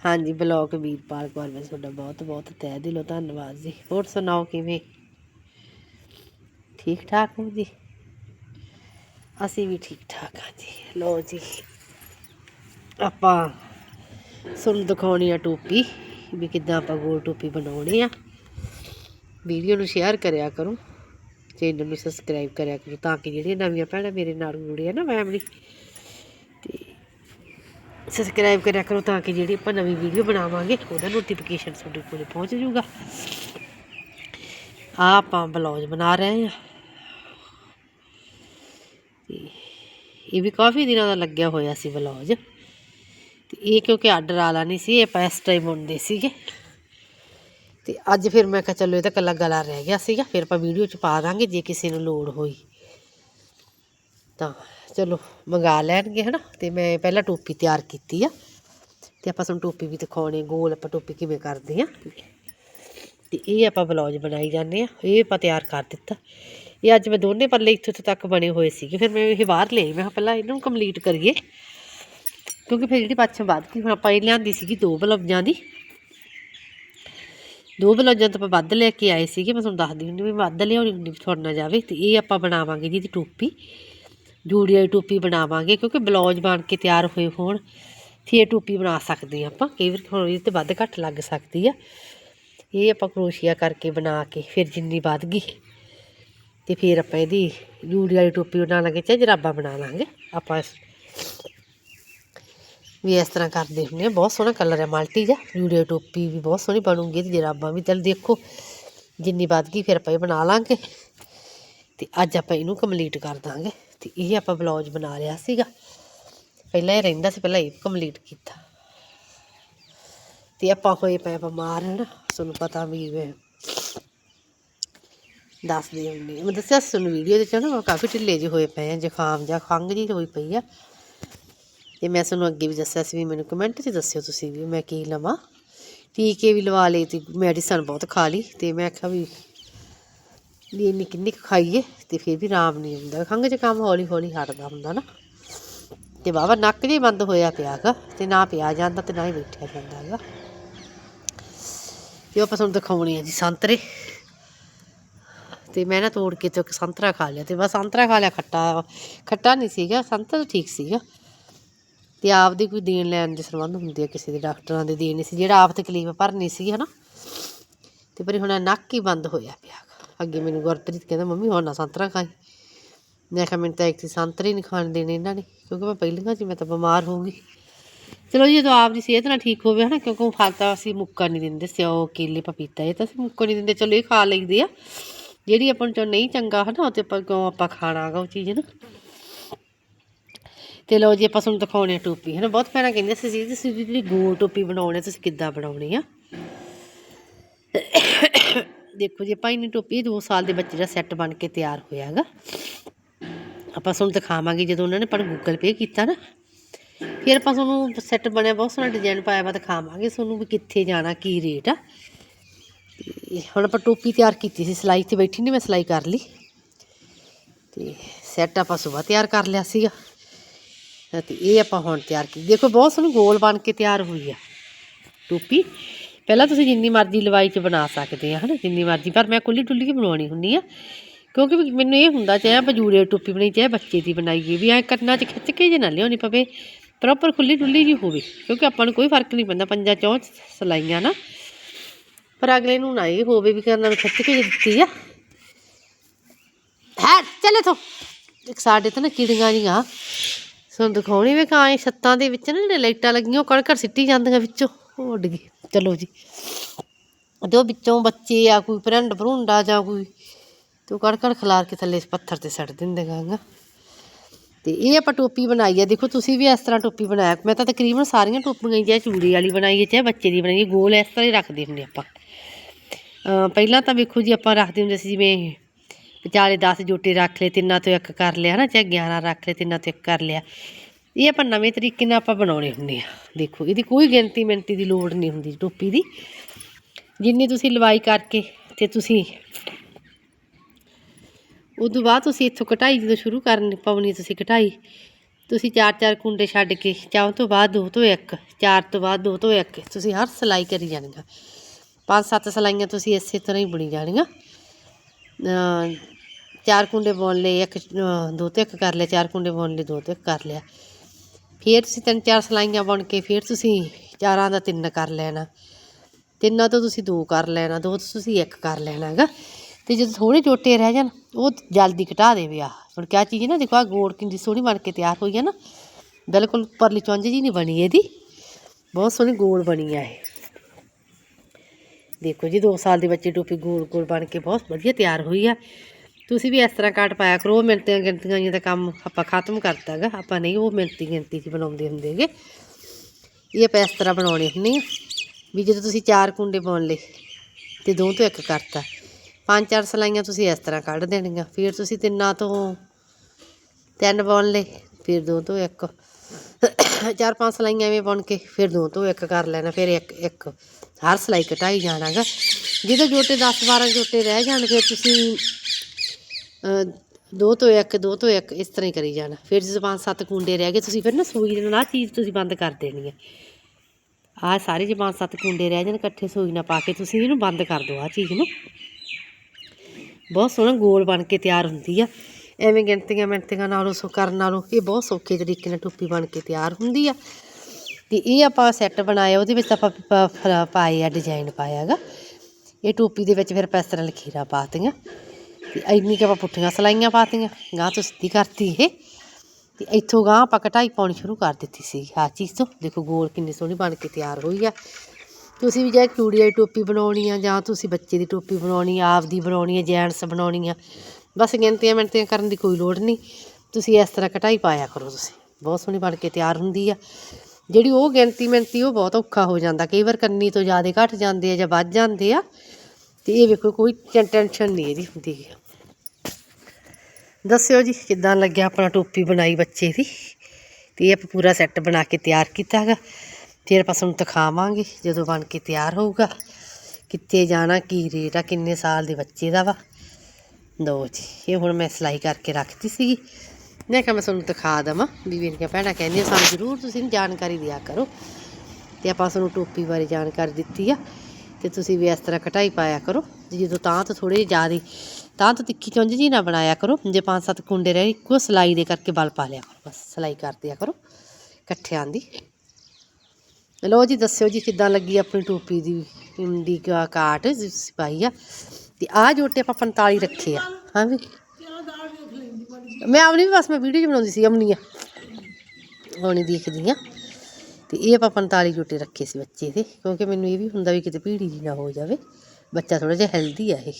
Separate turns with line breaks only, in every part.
ਹਾਂਜੀ, ਬਲੌਗ ਵੀਰਪਾਲ ਕੌਰ ਵਿੱਚ ਤੁਹਾਡਾ ਬਹੁਤ ਬਹੁਤ ਤਹਿ ਦਿਲੋਂ ਧੰਨਵਾਦ ਜੀ। ਹੋਰ ਸੁਣਾਓ ਕਿਵੇਂ? ਠੀਕ ਠਾਕ ਹੋ ਜੀ? ਅਸੀਂ ਵੀ ਠੀਕ ਠਾਕ ਹਾਂ ਜੀ। ਲੋ ਜੀ, ਆਪਾਂ ਤੁਹਾਨੂੰ ਦਿਖਾਉਣੀ ਆ ਟੋਪੀ ਵੀ ਕਿੱਦਾਂ ਆਪਾਂ ਗੋਲ ਟੋਪੀ ਬਣਾਉਣੀ ਆ। ਵੀਡੀਓ ਨੂੰ ਸ਼ੇਅਰ ਕਰਿਆ ਕਰੋ, ਚੈਨਲ ਨੂੰ ਸਬਸਕ੍ਰਾਈਬ ਕਰਿਆ ਕਰੋ ਤਾਂ ਕਿ ਜਿਹੜੀਆਂ ਨਵੀਆਂ ਭੈਣਾਂ ਮੇਰੇ ਨਾਲ ਜੁੜੀਆਂ ਨਾ ਫੈਮਿਲੀ ਸਬਸਕ੍ਰਾਈਬ ਕਰਿਆ ਕਰੋ ਤਾਂ ਕਿ ਜਿਹੜੀ ਆਪਾਂ ਨਵੀਂ ਵੀਡੀਓ ਬਣਾਵਾਂਗੇ, ਉਹਦਾ ਨੋਟੀਫਿਕੇਸ਼ਨ ਤੁਹਾਡੇ ਕੋਲ ਪਹੁੰਚ ਜਾਊਗਾ। ਆ ਆਪਾਂ ਬਲੌਜ ਬਣਾ ਰਹੇ ਹਾਂ। ਤੇ ਇਹ ਵੀ ਕਾਫੀ ਦਿਨਾਂ ਦਾ ਲੱਗਿਆ ਹੋਇਆ ਸੀ ਬਲੌਜ ਤੇ ਇਹ ਕਿਉਂਕਿ ਆਰਡਰ ਵਾਲਾ ਨਹੀਂ ਸੀ, ਇਹ ਆਪਾਂ ਇਸ ਟਾਈਮ ਬੁਣਦੇ ਸੀਗੇ। ਤੇ ਅੱਜ ਫਿਰ ਮੈਂ ਕਿਹਾ ਚਲੋ ਇਹ ਤਾਂ ਕੱਲਾ ਗਲਾ ਰਹਿ ਗਿਆ ਸੀਗਾ, ਫਿਰ ਆਪਾਂ ਵੀਡੀਓ ਚ ਪਾ ਦਾਂਗੇ ਜੇ ਕਿਸੇ ਨੂੰ ਲੋੜ ਹੋਈ। ਤਾਂ ਚਲੋ ਮੰਗਾ ਲੈਣਗੇ, ਹਨਾ? ਤੇ ਮੈਂ ਪਹਿਲਾਂ ਟੋਪੀ ਤਿਆਰ ਕੀਤੀ ਆ। ਤੇ ਆਪਾਂ ਤੁਹਾਨੂੰ ਟੋਪੀ ਵੀ ਦਿਖਾਉਣੀ, ਗੋਲ ਆਪਾਂ ਟੋਪੀ ਕਿਵੇਂ ਕਰਦੇ ਆ। ਤੇ ਇਹ ਆਪਾਂ ਬਲੌਜ ਬਣਾਈ ਜਾਂਦੇ ਆ। ਇਹ ਆਪਾਂ ਤਿਆਰ ਕਰ ਦਿੱਤਾ। ਇਹ ਅੱਜ ਮੈਂ ਦੋਨੇ ਪੱਲੇ ਇੱਥੋਂ ਤੱਕ ਬਣੇ ਹੋਏ ਸੀਗੇ। ਫਿਰ ਮੈਂ ਇਹ ਬਾਹਰ ਲਿਆਈ ਮੈਂ ਕਿਹਾ ਪਹਿਲਾਂ ਇਹਨੂੰ ਕੰਪਲੀਟ ਕਰੀਏ। ਕਿਉਂਕਿ ਫਿਰ ਜਿਹੜੀ ਪਾਛੋਂ ਬਾਅਦ ਕੀ ਹੁਣ ਆਪਾਂ ਇਹ ਲਿਆਂਦੀ ਸੀਗੀ ਦੋ ਬਲੌਜਾਂ ਦੀ। ਦੋ ਬਲੌਜਾਂ ਤੋਂ ਆਪਾਂ ਵੱਧ ਲੈ ਕੇ ਆਏ ਸੀਗੇ। ਮੈਂ ਤੁਹਾਨੂੰ ਦੱਸਦੀ ਹੁੰਦੀ ਵੀ ਵੱਧ ਲਿਆਉਣੀ ਹੁੰਦੀ ਵੀ ਤੁਹਾਡੇ ਨਾਲ ਜਾਵੇ। ਤੇ ਇਹ ਆਪਾਂ ਬਣਾਵਾਂਗੇ ਜਿਹਦੀ ਟੋਪੀ। ਜੂੜੀ ਵਾਲੀ ਟੋਪੀ ਬਣਾਵਾਂਗੇ ਕਿਉਂਕਿ ਬਲੌਜ ਬਣ ਕੇ ਤਿਆਰ ਹੋਏ ਹੋਣ। ਫਿਰ ਟੋਪੀ ਬਣਾ ਸਕਦੇ ਹਾਂ ਆਪਾਂ। ਕਈ ਵਾਰ ਹੁਣ ਇਹ ਤੇ ਵੱਧ ਘੱਟ ਲੱਗ ਸਕਦੀ ਆ। ਇਹ ਆਪਾਂ ਕਰੋਸ਼ੀਆ ਕਰਕੇ ਬਣਾ ਕੇ ਫਿਰ ਜਿੰਨੀ ਵੱਧ ਗਈ ਤੇ ਫਿਰ ਆਪਾਂ ਇਹਦੀ ਜੂੜੀ ਵਾਲੀ ਟੋਪੀ ਬਣਾ ਲਾਂਗੇ ਚਾਹੇ ਜਰਾਬਾਂ ਬਣਾ ਲਾਂਗੇ। ਆਪਾਂ ਵੀ ਇਸ ਤਰ੍ਹਾਂ ਕਰਦੇ ਹੁੰਦੇ ਆ ਬਹੁਤ ਸੋਹਣਾ ਕਲਰ ਹੈ, ਮਲਟੀ ਜਾਂ ਜੂੜੀ ਵਾਲੀ ਟੋਪੀ ਵੀ ਬਹੁਤ ਸੋਹਣੀ ਬਣੂਗੀ ਤੇ ਜਰਾਬਾਂ ਵੀ ਚੱਲ ਦੇਖੋ ਜਿੰਨੀ ਵੱਧ ਗਈ ਫਿਰ ਆਪਾਂ ਇਹ ਬਣਾ ਲਾਂਗੇ। ਤੇ ਅੱਜ ਆਪਾਂ ਇਹਨੂੰ ਕੰਪਲੀਟ ਕਰ ਦਾਂਗੇ। ਤੇ ਇਹ ਆਪਾਂ ਬਲੌਜ ਬਣਾ ਲਿਆ ਸੀਗਾ। ਪਹਿਲਾਂ ਇਹ ਰਹਿੰਦਾ ਸੀ, ਪਹਿਲਾਂ ਇਹ ਕੰਪਲੀਟ ਕੀਤਾ। ਤੇ ਆਪਾਂ ਹੋਏ ਪਏ ਬਿਮਾਰ ਹਨ? ਤੁਹਾਨੂੰ ਪਤਾ ਵੀ ਵੇ ਦੱਸਦੇ ਹੁੰਦੇ ਮੈਂ ਦੱਸਿਆ ਸੀ ਤੁਹਾਨੂੰ ਵੀਡੀਓ ਦੇ ਚ ਨਾ ਕਾਫੀ ਢਿੱਲੇ ਜਿਹੇ ਹੋਏ ਪਏ ਆ, ਜ਼ੁਕਾਮ ਜਾਂ ਖੰਘ ਜਿਹੀ ਹੋਈ ਪਈ ਆ। ਤੇ ਮੈਂ ਤੁਹਾਨੂੰ ਅੱਗੇ ਵੀ ਦੱਸਿਆ ਸੀ ਵੀ ਮੈਨੂੰ ਕਮੈਂਟ 'ਚ ਦੱਸਿਓ ਤੁਸੀਂ ਵੀ ਮੈਂ ਕੀ ਲਵਾਂ। ਟੀਕੇ ਵੀ ਲਵਾ ਲਏ ਤੇ ਮੈਡੀਸਨ ਬਹੁਤ ਖਾ ਲਈ ਤੇ ਮੈਂ ਆਖਿਆ ਵੀ ਵੀ ਇੰਨੀ ਕਿੰਨੀ ਕੁ ਖਾਈਏ ਤੇ ਫਿਰ ਵੀ ਆਰਾਮ ਨਹੀਂ ਹੁੰਦਾ। ਖੰਘ 'ਚ ਕੰਮ ਹੌਲੀ ਹੌਲੀ ਹਟਦਾ ਹੁੰਦਾ ਨਾ। ਤੇ ਬਾਬਾ ਨੱਕ ਜੇ ਬੰਦ ਹੋਇਆ ਪਿਆ ਗਾ ਤੇ ਨਾ ਪਿਆ ਜਾਂਦਾ ਤੇ ਨਾ ਹੀ ਬੈਠਿਆ ਜਾਂਦਾ ਹੈਗਾ। ਤੇ ਉਹ ਆਪਾਂ ਤੁਹਾਨੂੰ ਦਿਖਾਉਣੀ ਆ ਜੀ ਸੰਤਰੇ। ਤੇ ਮੈਂ ਨਾ ਤੋੜ ਕੇ ਤੇ ਇੱਕ ਸੰਤਰਾ ਖਾ ਲਿਆ ਤੇ ਬਸ ਸੰਤਰਾ ਖਾ ਲਿਆ ਖੱਟਾ ਖੱਟਾ ਨਹੀਂ ਸੀਗਾ, ਸੰਤਰਾ ਠੀਕ ਸੀਗਾ। ਤੇ ਆਪਦੀ ਕੋਈ ਦੇਣ ਲੈਣ ਦੇ ਸੰਬੰਧ ਹੁੰਦੇ ਆ ਕਿਸੇ ਦੇ, ਡਾਕਟਰਾਂ ਦੇ ਦੇਣੀ ਸੀ। ਜਿਹੜਾ ਆਪ ਤਕਲੀਫ ਭਰਨੀ ਸੀ ਹਨਾ। ਤੇ ਪਰ ਹੁਣ ਨੱਕ ਹੀ ਬੰਦ ਹੋਇਆ ਪਿਆ ਅੱਗੇ ਮੈਨੂੰ ਗੁਰਪ੍ਰੀਤ ਕਹਿੰਦਾ ਮੰਮੀ ਹੁਣ ਨਾ ਸੰਤਰਾ ਖਾਈ। ਮੈਂ ਕਿਹਾ ਮੈਨੂੰ ਤਾਂ ਇੱਕ ਸੀ ਸੰਤਰੇ ਨਹੀਂ ਖਾਣ ਦੇਣੇ ਇਹਨਾਂ ਨੇ ਕਿਉਂਕਿ ਮੈਂ ਪਹਿਲਾਂ ਜੀ ਮੈਂ ਤਾਂ ਬਿਮਾਰ ਹੋ ਗਈ। ਚਲੋ ਜੀ ਜਦੋਂ ਆਪਦੀ ਸਿਹਤ ਨਾਲ ਠੀਕ ਹੋਵੇ ਹਨਾ ਕਿਉਂਕਿ ਉਹ ਫਲ ਤਾਂ ਅਸੀਂ ਮੁੱਕਾ ਨਹੀਂ ਦਿੰਦੇ ਸਿਓ ਕੇਲੇ ਪਪੀਤਾ ਇਹ ਤਾਂ ਅਸੀਂ ਮੁੱਕਾ ਨਹੀਂ ਦਿੰਦੇ ਚਲੋ ਇਹ ਖਾ ਲਈਦੇ ਆ। ਜਿਹੜੀ ਆਪਾਂ ਨੂੰ ਚੋਂ ਨਹੀਂ ਚੰਗਾ ਹਨਾ ਉਹ ਤੇ ਆਪਾਂ ਕਿਉਂ ਆਪਾਂ ਖਾਣਾਗਾ ਉਹ ਚੀਜ਼ ਨਾ ਤੇ ਲਓ ਜੀ ਆਪਾਂ ਤੁਹਾਨੂੰ ਦਿਖਾਉਣੇ ਆ ਟੋਪੀ ਹੈ ਨਾ ਬਹੁਤ ਭੈਣਾਂ ਕਹਿੰਦੀਆਂ ਸੀ ਜੀ ਤੁਸੀਂ ਜਿਹੜੀ ਗੋਲ ਟੋਪੀ ਬਣਾਉਣੀ ਆ, ਤੁਸੀਂ ਕਿੱਦਾਂ ਬਣਾਉਣੀ ਆ? ਦੇਖੋ ਜੀ, ਆਪਾਂ ਇਹਨੀ ਟੋਪੀ 2 ਸਾਲ ਦੇ ਬੱਚੇ ਦਾ ਸੈੱਟ ਬਣ ਕੇ ਤਿਆਰ ਹੋਇਆ ਹੈਗਾ। ਆਪਾਂ ਤੁਹਾਨੂੰ ਦਿਖਾਵਾਂਗੇ ਜਦੋਂ ਉਹਨਾਂ ਨੇ ਪਰ ਗੂਗਲ ਪੇ ਕੀਤਾ ਨਾ। ਫਿਰ ਆਪਾਂ ਤੁਹਾਨੂੰ ਸੈੱਟ ਬਣਿਆ, ਬਹੁਤ ਸੋਹਣਾ ਡਿਜ਼ਾਈਨ ਪਾਇਆ ਵਾ ਦਿਖਾਵਾਂਗੇ ਤੁਹਾਨੂੰ ਵੀ ਕਿੱਥੇ ਜਾਣਾ, ਕੀ ਰੇਟ ਆ। ਤੇ ਹੁਣ ਆਪਾਂ ਟੋਪੀ ਤਿਆਰ ਕੀਤੀ ਸੀ, ਸਿਲਾਈ ਤੇ ਬੈਠੀ ਨਹੀਂ ਮੈਂ ਸਿਲਾਈ ਕਰ ਲਈ। ਤੇ ਸੈੱਟ ਆਪਾਂ ਸਵੇਰ ਤਿਆਰ ਕਰ ਲਿਆ ਸੀਗਾ। ਤੇ ਇਹ ਆਪਾਂ ਹੁਣ ਤਿਆਰ ਕੀਤੀ ਦੇਖੋ ਬਹੁਤ ਸੋਹਣੀ ਗੋਲ ਬਣ ਕੇ ਤਿਆਰ ਹੋਈ ਆ ਟੋਪੀ। ਪਹਿਲਾਂ ਤੁਸੀਂ ਜਿੰਨੀ ਮਰਜ਼ੀ ਲਵਾਈ 'ਚ ਬਣਾ ਸਕਦੇ ਆ, ਹਨਾ? ਜਿੰਨੀ ਮਰਜ਼ੀ, ਪਰ ਮੈਂ ਕੁੱਲੀ ਟੁੱਲੀ ਬਣਾਉਣੀ ਹੁੰਦੀ ਆ। ਕਿਉਂਕਿ ਵੀ ਮੈਨੂੰ ਇਹ ਹੁੰਦਾ ਚਾਹੇ ਆਪਾਂ ਜੂੜੇ ਟੋਪੀ ਬਣਾਈ, ਚਾਹੇ ਬੱਚੇ ਦੀ ਬਣਾਈਏ, ਵੀ ਐ ਕੰਨਾਂ 'ਚ ਖਿੱਚ ਕੇ ਜੇ ਨਾ ਲਿਆਉਣੀ ਪਵੇ ਪ੍ਰੋਪਰ ਖੁੱਲੀ ਡੁੱਲੀ ਜੀ ਹੋਵੇ। ਕਿਉਂਕਿ ਆਪਾਂ ਨੂੰ ਕੋਈ ਫ਼ਰਕ ਨਹੀਂ ਪੈਂਦਾ, ਪੰਜਾਂ ਚੌਂ ਸਲਾਈਆਂ ਨਾ। ਪਰ ਅਗਲੇ ਨੂੰ ਨਾ ਇਹ ਹੋਵੇ ਵੀ ਕਰਨਾ ਖਿੱਚ ਕੇ ਜੇ ਦਿੱਤੀ ਆ। ਹੈ, ਚੱਲੇ ਤੋ ਇੱਕ ਸਾਡੇ ਤਾਂ ਨਾ ਕੀੜੀਆਂ ਜੀਆਂ ਸਾਨੂੰ ਦਿਖਾਉਣੀ ਵੇ ਕਾਂ ਛੱਤਾਂ ਦੇ ਵਿੱਚ ਨਾ ਜਿਹੜੇ ਲਾਈਟਾਂ ਲੱਗੀਆਂ, ਉਹ ਕੜ ਸਿੱਟੀ ਜਾਂਦੀਆਂ ਵਿੱਚੋਂ ਉੱਡ ਗਈ। ਚਲੋ ਜੀ। ਤੇ ਉਹ ਵਿੱਚੋਂ ਬੱਚੇ ਆ ਕੋਈ ਭਰੰਡ ਭਰੁੰਡਾ ਜਾਂ ਕੋਈ ਤੇ ਉਹ ਕੜਕੜ ਖਿਲਾਰ ਕੇ ਥੱਲੇ ਪੱਥਰ ਤੇ ਸੱਟ ਦਿੰਦੇ ਗਾਂਗਾ। ਤੇ ਇਹ ਆਪਾਂ ਟੋਪੀ ਬਣਾਈ ਆ। ਦੇਖੋ ਤੁਸੀਂ ਵੀ ਇਸ ਤਰ੍ਹਾਂ ਟੋਪੀ ਬਣਾਇਆ। ਮੈਂ ਤਾਂ ਤਕਰੀਬਨ ਸਾਰੀਆਂ ਟੋਪੀਆਂ ਹੀ ਚਾਹੇ ਚੂੜੀ ਵਾਲੀ ਬਣਾਈ ਹੈ ਚਾਹੇ ਬੱਚੇ ਦੀ ਬਣਾਈ ਗੋਲ ਇਸ ਤਰ੍ਹਾਂ ਹੀ ਰੱਖਦੇ ਹੁੰਦੇ ਆਪਾਂ। ਪਹਿਲਾਂ ਤਾਂ ਵੇਖੋ ਜੀ ਆਪਾਂ ਰੱਖਦੇ ਹੁੰਦੇ ਸੀ ਜਿਵੇਂ ਵਿਚਾਲੇ 10 ਜੋਟੇ ਰੱਖ ਲਏ, ਤਿੰਨਾਂ ਤੋਂ ਇੱਕ ਕਰ ਲਿਆ ਨਾ ਚਾਹੇ 11 ਰੱਖ ਲਏ, ਤਿੰਨਾਂ ਤੋਂ ਇੱਕ ਕਰ ਲਿਆ। ਇਹ ਆਪਾਂ ਨਵੇਂ ਤਰੀਕੇ ਨਾਲ ਆਪਾਂ ਬਣਾਉਣੇ ਹੁੰਦੇ ਆ। ਦੇਖੋ, ਇਹਦੀ ਕੋਈ ਗਿਣਤੀ ਮਿੰਤੀ ਦੀ ਲੋੜ ਨਹੀਂ ਹੁੰਦੀ ਟੋਪੀ ਦੀ। ਜਿੰਨੀ ਤੁਸੀਂ ਲਵਾਈ ਕਰਕੇ ਤੇ ਤੁਸੀਂ ਉਦੋਂ ਬਾਅਦ ਤੁਸੀਂ ਇੱਥੋਂ ਕਟਾਈ ਜਦੋਂ ਸ਼ੁਰੂ ਕਰਨ ਪਾਉਣੀ, ਤੁਸੀਂ ਕਟਾਈ ਤੁਸੀਂ ਚਾਰ ਚਾਰ ਕੁੰਡੇ ਛੱਡ ਕੇ ਚਾਹ ਤੋਂ ਬਾਅਦ ਦੋ ਤੋਂ ਇੱਕ, ਚਾਰ ਤੋਂ ਬਾਅਦ ਦੋ ਤੋਂ ਇੱਕ, ਤੁਸੀਂ ਹਰ ਸਿਲਾਈ ਕਰੀ ਜਾਣੀਆਂ। ਪੰਜ ਸੱਤ ਸਿਲਾਈਆਂ ਤੁਸੀਂ ਇਸੇ ਤਰ੍ਹਾਂ ਹੀ ਬੁਣੀ ਜਾਣੀਆਂ। ਚਾਰ ਕੁੰਡੇ ਬੁਣ ਲਏ, ਇੱਕ ਦੋ ਤੋਂ ਇੱਕ ਕਰ ਲਿਆ ਚਾਰ ਕੁੰਡੇ ਬੁਣ ਲਏ, ਦੋ ਤੋਂ ਇੱਕ ਕਰ ਲਿਆ। ਫਿਰ ਤੁਸੀਂ ਤਿੰਨ ਚਾਰ ਸਿਲਾਈਆਂ ਬੁਣ ਕੇ ਫਿਰ ਤੁਸੀਂ ਚਾਰਾਂ ਦਾ ਤਿੰਨ ਕਰ ਲੈਣਾ। ਤਿੰਨਾਂ ਤੋਂ ਤੁਸੀਂ ਦੋ ਕਰ ਲੈਣਾ, ਦੋ ਤੋਂ ਤੁਸੀਂ ਇੱਕ ਕਰ ਲੈਣਾ ਹੈਗਾ। ਤੇ ਜਦੋਂ ਥੋੜੇ ਜੋਟੇ ਰਹਿ ਜਾਣ, ਉਹ ਜਲਦੀ ਘਟਾ ਦੇਵੇ ਆ ਹੁਣ ਕਿਆ ਚੀਜ਼ ਨਾ, ਦੇਖੋ ਆ ਗੋੜ ਕਿੰਨੀ ਸੋਹਣੀ ਬਣ ਕੇ ਤਿਆਰ ਹੋਈ ਹੈ ਨਾ। ਬਿਲਕੁਲ ਪਰਲੀ ਚੁੰਝ ਜੀ ਨਹੀਂ ਬਣੀ ਇਹਦੀ। ਬਹੁਤ ਸੋਹਣੀ ਗੋਲ ਬਣੀ ਆ ਇਹ। ਦੇਖੋ ਜੀ 2 ਸਾਲ ਦੇ ਬੱਚੇ ਟੋਪੀ ਗੋਲ ਗੋਲ ਬਣ ਕੇ ਬਹੁਤ ਵਧੀਆ ਤਿਆਰ ਹੋਈ ਆ। ਤੁਸੀਂ ਵੀ ਇਸ ਤਰ੍ਹਾਂ ਕਾਟ ਪਾਇਆ ਕਰੋ ਮਿੰਟਾਂ ਗਿਣਤੀਆਂ ਜਿਹਾ ਤਾਂ ਕੰਮ ਆਪਾਂ ਖਤਮ ਕਰਤਾ ਗਾ। ਆਪਾਂ ਨਹੀਂ, ਉਹ ਮਿੰਟੀ ਗਿਣਤੀ 'ਚ ਬਣਾਉਂਦੇ ਹੁੰਦੇਗੇ ਇਹ ਆਪਾਂ ਇਸ ਤਰ੍ਹਾਂ ਬਣਾਉਣੇ ਹੁੰਦੇ ਆ ਵੀ ਜਦੋਂ ਤੁਸੀਂ ਚਾਰ ਕੁੰਡੇ ਪਾਉਣ ਲਏ ਤੇ ਦੋ ਤੋਂ ਇੱਕ ਕਰਤਾ, ਪੰਜ ਚਾਰ ਸਲਾਈਆਂ ਤੁਸੀਂ ਇਸ ਤਰ੍ਹਾਂ ਕੱਢ ਦੇਣੀਆਂ। ਫਿਰ ਤੁਸੀਂ ਤਿੰਨਾਂ ਤੋਂ ਤਿੰਨ ਪਾਉਣ ਲਈ, ਫਿਰ ਦੋ ਤੋਂ ਇੱਕ। ਚਾਰ ਪੰਜ ਸਲਾਈਆਂ ਐਵੇਂ ਬੁਣ ਕੇ ਫਿਰ ਦੋ ਤੋਂ ਇੱਕ ਕਰ ਲੈਣਾ, ਫਿਰ ਇੱਕ ਇੱਕ। ਹਰ ਸਲਾਈ ਕਟਾਈ ਜਾਣਾਗਾ। ਜਦੋਂ ਜੋਟੇ 10 12 ਜੋਟੇ ਰਹਿ ਜਾਣ ਫਿਰ ਤੁਸੀਂ ਦੋ ਤੋਂ ਇੱਕ, ਦੋ ਤੋਂ ਇੱਕ ਇਸ ਤਰ੍ਹਾਂ ਹੀ ਕਰੀ ਜਾਣਾ। ਫਿਰ ਜਦੋਂ ਪੰਜ ਸੱਤ ਕੁੰਡੇ ਰਹਿ ਗਏ, ਤੁਸੀਂ ਫਿਰ ਨਾ ਸੂਈ ਦੇ ਨਾਲ ਆਹ ਚੀਜ਼ ਤੁਸੀਂ ਬੰਦ ਕਰ ਦੇਣੀ ਹੈ ਆਹ ਸਾਰੇ ਜੇ ਪੰਜ ਸੱਤ ਕੁੰਡੇ ਰਹਿ ਜਾਣ, ਇਕੱਠੇ ਸੂਈ ਨਾਲ ਪਾ ਕੇ ਤੁਸੀਂ ਇਹਨੂੰ ਬੰਦ ਕਰ ਦਿਓ, ਆਹ ਚੀਜ਼ ਨੂੰ। ਬਹੁਤ ਸੋਹਣਾ ਗੋਲ ਬਣ ਕੇ ਤਿਆਰ ਹੁੰਦੀ ਆ। ਐਵੇਂ ਗਿਣਤੀਆਂ ਮਿੰਟੀਆਂ ਨਾਲੋਂ, ਸੋ ਕਰਨ ਨਾਲੋਂ ਇਹ ਬਹੁਤ ਸੌਖੇ ਤਰੀਕੇ ਨਾਲ ਟੋਪੀ ਬਣ ਕੇ ਤਿਆਰ ਹੁੰਦੀ ਆ। ਤੇ ਇਹ ਆਪਾਂ ਸੈੱਟ ਬਣਾਇਆ, ਉਹਦੇ ਵਿੱਚ ਆਪਾਂ ਪਾਏ ਆ ਡਿਜ਼ਾਈਨ ਪਾਇਆ ਹੈਗਾ। ਇਹ ਟੋਪੀ ਦੇ ਵਿੱਚ ਫਿਰ ਆਪਾਂ ਇਸ ਤਰ੍ਹਾਂ ਲਖੀਰਾਂ ਪਾਤੀਆਂ ਤੇ ਇੰਨੀ ਕੁ ਆਪਾਂ ਪੁੱਠੀਆਂ ਸਲਾਈਆਂ ਪਾਤੀਆਂ ਗਾਂ ਤੋਂ ਸਿੱਧੀ ਕਰਤੀ ਇਹ। ਤੇ ਇੱਥੋਂ ਗਾਂ ਆਪਾਂ ਕਟਾਈ ਪਾਉਣੀ ਸ਼ੁਰੂ ਕਰ ਦਿੱਤੀ ਸੀ ਆਹ ਚੀਜ਼ ਤੋਂ। ਦੇਖੋ ਗੋਲ ਕਿੰਨੀ ਸੋਹਣੀ ਬਣ ਕੇ ਤਿਆਰ ਹੋਈ ਆ। ਤੁਸੀਂ ਵੀ ਜੇ ਚੂੜੀ ਵਾਲੀ ਟੋਪੀ ਬਣਾਉਣੀ ਆ ਜਾਂ ਤੁਸੀਂ ਬੱਚੇ ਦੀ ਟੋਪੀ ਬਣਾਉਣੀ ਆ ਆਪਦੀ ਬਣਾਉਣੀ ਆ, ਜੈਂਟਸ ਬਣਾਉਣੀ ਆ, ਬਸ ਗਿਣਤੀਆਂ ਮਿੰਟੀਆਂ ਕਰਨ ਦੀ ਕੋਈ ਲੋੜ ਨਹੀਂ। ਤੁਸੀਂ ਇਸ ਤਰ੍ਹਾਂ ਕਟਾਈ ਪਾਇਆ ਕਰੋ ਤੁਸੀਂ। ਬਹੁਤ ਸੋਹਣੀ ਬਣ ਕੇ ਤਿਆਰ ਹੁੰਦੀ ਆ। ਜਿਹੜੀ ਉਹ ਗਿਣਤੀ ਮਿੰਤੀ ਉਹ ਬਹੁਤ ਔਖਾ ਹੋ ਜਾਂਦਾ। ਕਈ ਵਾਰ ਕੰਨੀ ਤੋਂ ਜ਼ਿਆਦਾ ਘਟ ਜਾਂਦੇ ਆ ਜਾਂ ਵੱਧ ਜਾਂਦੇ ਆ। ਤੇ ਇਹ ਵੇਖੋ, ਕੋਈ ਟੈਨਸ਼ਨ ਨਹੀਂ ਇਹਦੀ ਹੁੰਦੀ ਗੀ। ਦੱਸਿਓ ਜੀ, ਕਿੱਦਾਂ ਲੱਗਿਆ ਆਪਣਾ ਟੋਪੀ ਬਣਾਈ ਬੱਚੇ ਦੀ? ਤੇ ਇਹ ਆਪਾਂ ਪੂਰਾ ਸੈੱਟ ਬਣਾ ਕੇ ਤਿਆਰ ਕੀਤਾ ਹੈਗਾ। ਫਿਰ ਆਪਾਂ ਤੁਹਾਨੂੰ ਦਿਖਾਵਾਂਗੇ ਜਦੋਂ ਬਣ ਕੇ ਤਿਆਰ ਹੋਊਗਾ, ਕਿੱਥੇ ਜਾਣਾ, ਕੀ ਰੇਟ ਆ, ਕਿੰਨੇ ਸਾਲ ਦੇ ਬੱਚੇ ਦਾ ਵਾ। ਲਓ ਜੀ, ਇਹ ਹੁਣ ਮੈਂ ਸਿਲਾਈ ਕਰਕੇ ਰੱਖਤੀ ਸੀਗੀ। ਮੈਂ ਕਿਹਾ ਮੈਂ ਤੁਹਾਨੂੰ ਦਿਖਾ ਦਵਾਂ ਵੀ ਮੇਰੀਆਂ ਭੈਣਾਂ ਕਹਿੰਦੀਆਂ ਸਾਨੂੰ, ਜ਼ਰੂਰ ਤੁਸੀਂ ਜਾਣਕਾਰੀ ਦਿਆ ਕਰੋ। ਤੇ ਆਪਾਂ ਤੁਹਾਨੂੰ ਟੋਪੀ ਬਾਰੇ ਜਾਣਕਾਰੀ ਦਿੱਤੀ ਆ। ਤੇ ਤੁਸੀਂ ਵੀ ਇਸ ਤਰ੍ਹਾਂ ਕਟਾਈ ਪਾਇਆ ਕਰੋ। ਜਦੋਂ ਤਾਂ ਤੋਂ ਥੋੜੇ ਜ਼ਿਆਦਾ, ਤਾਂ ਤੋਂ ਤਿੱਖੀ ਚੁੰਝ ਜੀ ਨਾ ਬਣਾਇਆ ਕਰੋ। ਜੇ ਪੰਜ ਸੱਤ ਕੁੰਡੇ ਰਹੇ ਇੱਕੋ ਸਿਲਾਈ ਦੇ ਕਰਕੇ ਬਲ ਪਾ ਲਿਆ ਕਰੋ। ਬਸ ਸਿਲਾਈ ਕਰ ਦਿਆ ਕਰੋ ਇਕੱਠਿਆਂ ਦੀ। ਲੋ ਜੀ, ਦੱਸਿਓ ਜੀ ਕਿੱਦਾਂ ਲੱਗੀ ਆਪਣੀ ਟੋਪੀ ਦੀ ਇੰਡੀ ਕਾਟ ਤੁਸੀਂ ਪਾਈ ਆ। ਤੇ ਆਹ ਜੋਟੇ ਆਪਾਂ 45 ਰੱਖੇ ਆ। ਹਾਂ ਵੀ ਮੈਂ ਆਪਣੀ ਵੀ ਬਸ ਮੈਂ ਵੀਡੀਓ 'ਚ ਬਣਾਉਂਦੀ ਸੀ ਅਮਨੀਆ ਹੁਣੀ ਦੇਖਦੀ ਆ। ਤੇ ਇਹ ਆਪਾਂ 45 ਜੋਟੇ ਰੱਖੇ ਸੀ ਬੱਚੇ ਦੇ, ਕਿਉਂਕਿ ਮੈਨੂੰ ਇਹ ਵੀ ਹੁੰਦਾ ਵੀ ਕਿਤੇ ਭੀੜੀ ਜੀ ਨਾ ਹੋ ਜਾਵੇ। ਬੱਚਾ ਥੋੜਾ ਜਿਹਾ ਹੈਲਦੀ ਆ ਇਹ।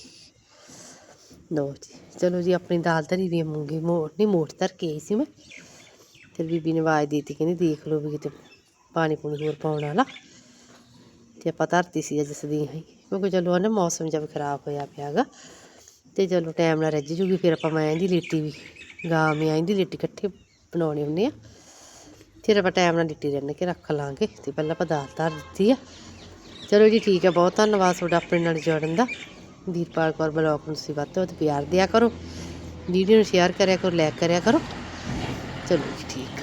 ਲਓ ਜੀ, ਚਲੋ ਜੀ, ਆਪਣੀ ਦਾਲ ਧਰੀ ਵੀ ਮੂੰਗੀ ਮੋੜ ਨਹੀਂ ਮੋੜ ਧਰ ਕੇ ਆਈ ਸੀ ਮੈਂ। ਫਿਰ ਬੀਬੀ ਨੇ ਆਵਾਜ਼ ਦਿੱਤੀ, ਕਹਿੰਦੀ ਦੇਖ ਲਓ ਵੀ ਕਿਤੇ ਪਾਣੀ ਪੂਣੀ ਹੋਰ ਪਾਉਣ ਵਾਲਾ। ਤੇ ਆਪਾਂ ਧਰਤੀ ਸੀ ਅੱਜ ਸਦੀ ਹੀ, ਕਿਉਂਕਿ ਚਲੋ ਆ ਨਾ ਮੌਸਮ ਜਿਹਾ ਖਰਾਬ ਹੋਇਆ ਪਿਆ ਗਾ ਤੇ ਚਲੋ ਟਾਈਮ ਨਾਲ ਰੱਜ ਜੂਗੀ, ਫਿਰ ਆਪਾਂ ਮੈਂ ਦੀ ਲਿੱਟੀ ਵੀ, ਗਾਂ ਮੈਂ ਦੀ ਲਿੱਟੀ ਇਕੱਠੇ ਬਣਾਉਣੇ ਹੁੰਦੇ ਆ। ਫਿਰ ਆਪਾਂ ਟਾਈਮ ਨਾਲ ਡਿੱਟੀ ਰਿੰਨ ਕੇ ਰੱਖ ਲਾਂਗੇ ਤੇ ਪਹਿਲਾਂ ਆਪਾਂ ਦਾਲ ਧਰ ਦਿੱਤੀ ਆ। ਚਲੋ ਜੀ, ਠੀਕ ਹੈ ਬਹੁਤ ਧੰਨਵਾਦ ਤੁਹਾਡਾ ਆਪਣੇ ਨਾਲ ਜੁੜਨ ਦਾ। ਵੀਰਪਾਲ ਕੌਰ ਬਲੌਗ ਨੂੰ ਤੁਸੀਂ ਵੱਧ ਤੋਂ ਵੱਧ ਪਿਆਰ ਦਿਆ ਕਰੋ। ਵੀਡੀਓ ਨੂੰ ਸ਼ੇਅਰ ਕਰਿਆ ਕਰੋ ਲਾਈਕ ਕਰਿਆ ਕਰੋ। ਚਲੋ ਜੀ, ਠੀਕ